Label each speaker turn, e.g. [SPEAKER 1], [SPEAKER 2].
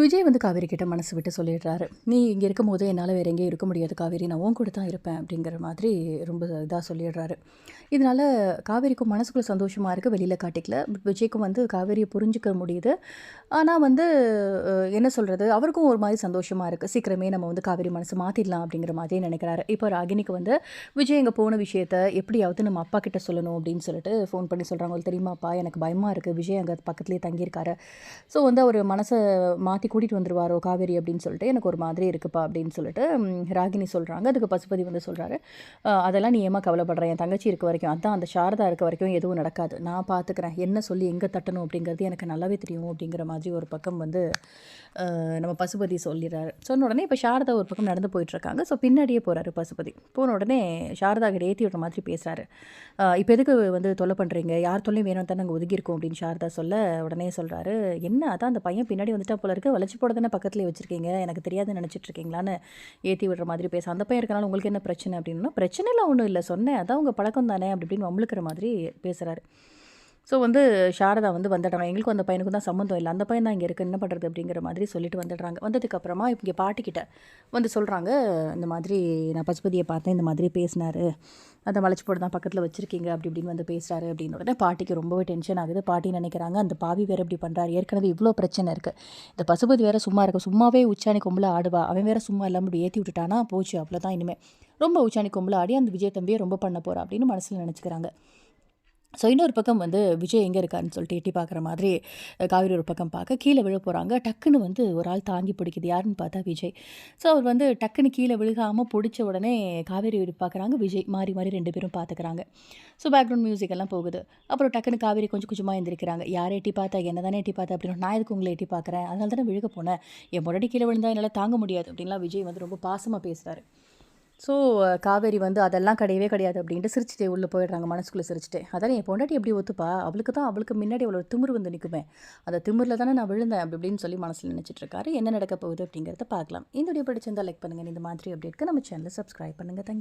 [SPEAKER 1] விஜய் வந்து காவேரி கிட்ட மனசு விட்டு சொல்லிடுறாரு. நீ இங்கே இருக்கும் போது என்னால் வேற எங்கேயும் இருக்க முடியாது காவேரி. நான் உன் கூட தான் இருப்பேன். அப்படிங்கிற மாதிரி ரொம்ப இதாக சொல்லிடுறாரு. இதனால் காவேரிக்கும் மனசுக்குள்ளே சந்தோஷமாக இருக்குது வெளியில் காட்டிக்கல. பட் விஜய்க்கும் வந்து காவேரியை புரிஞ்சுக்க முடியுது. ஆனால் வந்து என்ன சொல்கிறது அவருக்கும் ஒரு மாதிரி சந்தோஷமாக இருக்குது சீக்கிரமே நம்ம வந்து காவேரி மனசு மாற்றிடலாம் அப்படிங்கிற மாதிரி நினைக்கிறாரு. இப்போ ராகினிக்கு வந்து விஜய் எங்கே போன விஷயத்த எப்படியாவது நம்ம அப்பா கிட்ட சொல்லணும். அப்படின்னு சொல்லிட்டு ஃபோன் பண்ணி சொல்கிறாங்க தெரியுமாப்பா எனக்கு பயமாக இருக்குது விஜய் அங்கே பக்கத்துலேயே தங்கியிருக்காரு. ஸோ வந்து அவர் மனசை மாற்றி கூட்டிகிட்டு வந்துருவாரோ காவேரி அப்படின்னு சொல்லிட்டு எனக்கு ஒரு மாதிரி இருக்குப்பா அப்படின்னு சொல்லிட்டு ராகினி சொல்கிறாங்க அதுக்கு பசுபதி வந்து சொல்கிறாரு அதெல்லாம் நீ ஏமா கவலைப்படுற? என் தங்கச்சி இருக்க வரைக்கும். அதான் அந்த சாரதா இருக்க வரைக்கும் எதுவும் நடக்காது. நான் பார்த்துக்கிறேன் என்ன சொல்லி எங்கே தட்டணும் அப்படிங்கிறது எனக்கு நல்லாவே தெரியும் அப்படிங்கிற மாதிரி ஒரு பக்கம் வந்து நம்ம பசுபதி சொல்லிடுறாரு. சொன்ன உடனே இப்போ சாரதா ஒரு பக்கம் நடந்து போயிட்டுருக்காங்க ஸோ பின்னாடியே போகிறாரு பசுபதி. போன உடனே சாரதா கிட்ட ஏற்றி விடுற மாதிரி பேசுகிறாரு இப்போ எதுக்கு வந்து தொல்லை பண்ணுறீங்க யார் தொல்லையும் வேணும் தான் நாங்கள் ஒதுக்கியிருக்கோம் அப்படின்னு சாரதா சொல்ல உடனே சொல்கிறாரு என்ன? அதான் அந்த பையன் பின்னாடி வந்துட்டா போல இருக்கு. வளைச்சு போட தானே பக்கத்துலேயே வச்சிருக்கீங்க. எனக்கு தெரியாதுன்னு நினச்சிட்ருக்கீங்களான்னு ஏற்றி விடுற மாதிரி பேச அந்த பையன் இருக்கனால உங்களுக்கு என்ன பிரச்சனை அப்படின்னா பிரச்சனைலாம் ஒன்றும் இல்லை சொன்னேன். அதான் உங்கள் பழக்கம் தானே அப்படி இப்படின்னு வம்பளுக்கிற மாதிரி பேசுகிறாரு ஸோ வந்து சாரதா வந்து வந்துடுறாங்க எங்களுக்கும் அந்த பையனுக்கும் தான் சம்மந்தம் இல்லை. அந்த பையன் தான் இங்கே இருக்குது என்ன பண்ணுறது அப்படிங்கிற மாதிரி சொல்லிட்டு வந்துடுறாங்க. வந்ததுக்கப்புறமா இங்கே பாட்டிக்கிட்ட வந்து சொல்கிறாங்க இந்த மாதிரி நான் பசுபதியை பார்த்தேன். இந்த மாதிரி பேசினாரு. அந்த மலைச்சு போட்டு தான் பக்கத்தில் வச்சுருக்கீங்க. அப்படி இப்படின்னு வந்து பேசுகிறாரு அப்படின்னு உடனே பாட்டிக்கு ரொம்பவே டென்ஷன் ஆகுது. பாட்டி நினைக்கிறாங்க அந்த பாவி வேறு இப்படி பண்ணுறாரு ஏற்கனவே இவ்வளோ பிரச்சனை இருக்குது இந்த பசுபதி வேறு சும்மா இருக்கும் சும்மாவே உச்சாணி கொம்பில் ஆடுவா. அவன் வேறு சும்மா இல்லாமல் இப்படி ஏற்றி விட்டுட்டானா? போச்சு. அவ்வளோதான் இனிமேல் ரொம்ப உச்சாணி கொம்பில் ஆடி அந்த விஜய் தம்பியை ரொம்ப பண்ண போகிறா அப்படின்னு மனசில் நினச்சிக்கிறாங்க. ஸோ இன்னொரு பக்கம் வந்து விஜய் எங்கே இருக்காருன்னு சொல்லிட்டு எட்டி பார்க்குற மாதிரி காவிரி காவேரி ஒரு பக்கம் பார்க்க கீழே விழ போகிறாங்க டக்குன்னு வந்து ஒரு ஆள் தாங்கி பிடிக்குது. யாருன்னு பார்த்தா விஜய். ஸோ அவர் வந்து டக்குன்னு கீழே விழுகாமல் பிடிச்ச உடனே காவேரி பார்க்குறாங்க. விஜய் மாறி மாறி ரெண்டு பேரும் பார்த்துக்கிறாங்க. ஸோ பேக்ரவுண்ட் மியூசிக் எல்லாம் போகுது. அப்புறம் டக்குன்னு காவேரி கொஞ்சம் கொஞ்சமாக எழுந்திருக்கிறாங்க யாரை எட்டி பார்த்தா? என்ன தானே எட்டி பார்த்தா? அப்படின்னு நான் எதுக்கு உங்களை எட்டி பார்க்குறேன்? அதனால தானே விழுக போனேன். என் முன்னாடி கீழே விழுந்தா என்னால் தாங்க முடியாது. அப்படின்லாம் விஜய் வந்து ரொம்ப பாசமாக பேசுகிறாரு ஸோ காவேரி வந்து அதெல்லாம் கிடையவே கிடையாது அப்படின்ட்டு சிரிச்சுட்டே உள்ளே போயிடுறாங்க மனசுக்குள்ளே சிரிச்சுட்டு. அதான் என் பொண்டாட்டி எப்படி ஒத்துப்பா? அவளுக்கு தான் அவளுக்கு முன்னாடி அவ்வளோ திமிர் வந்து நிற்குமே அந்த திமிரில் தானே நான் விழுந்தேன் அப்படி இப்படின்னு சொல்லி மனசில் நினச்சிட்டு இருக்காரு. என்ன நடக்க போகுது அப்படிங்கிறத பார்க்கலாம். இந்த வீடியோ பிடிச்சிருந்தால் லைக் பண்ணுங்கள் இந்த மாதிரி அப்டேட்க்கு நம்ம சேனலை சப்ஸ்கிரைப் பண்ணுங்கள் தேங்க்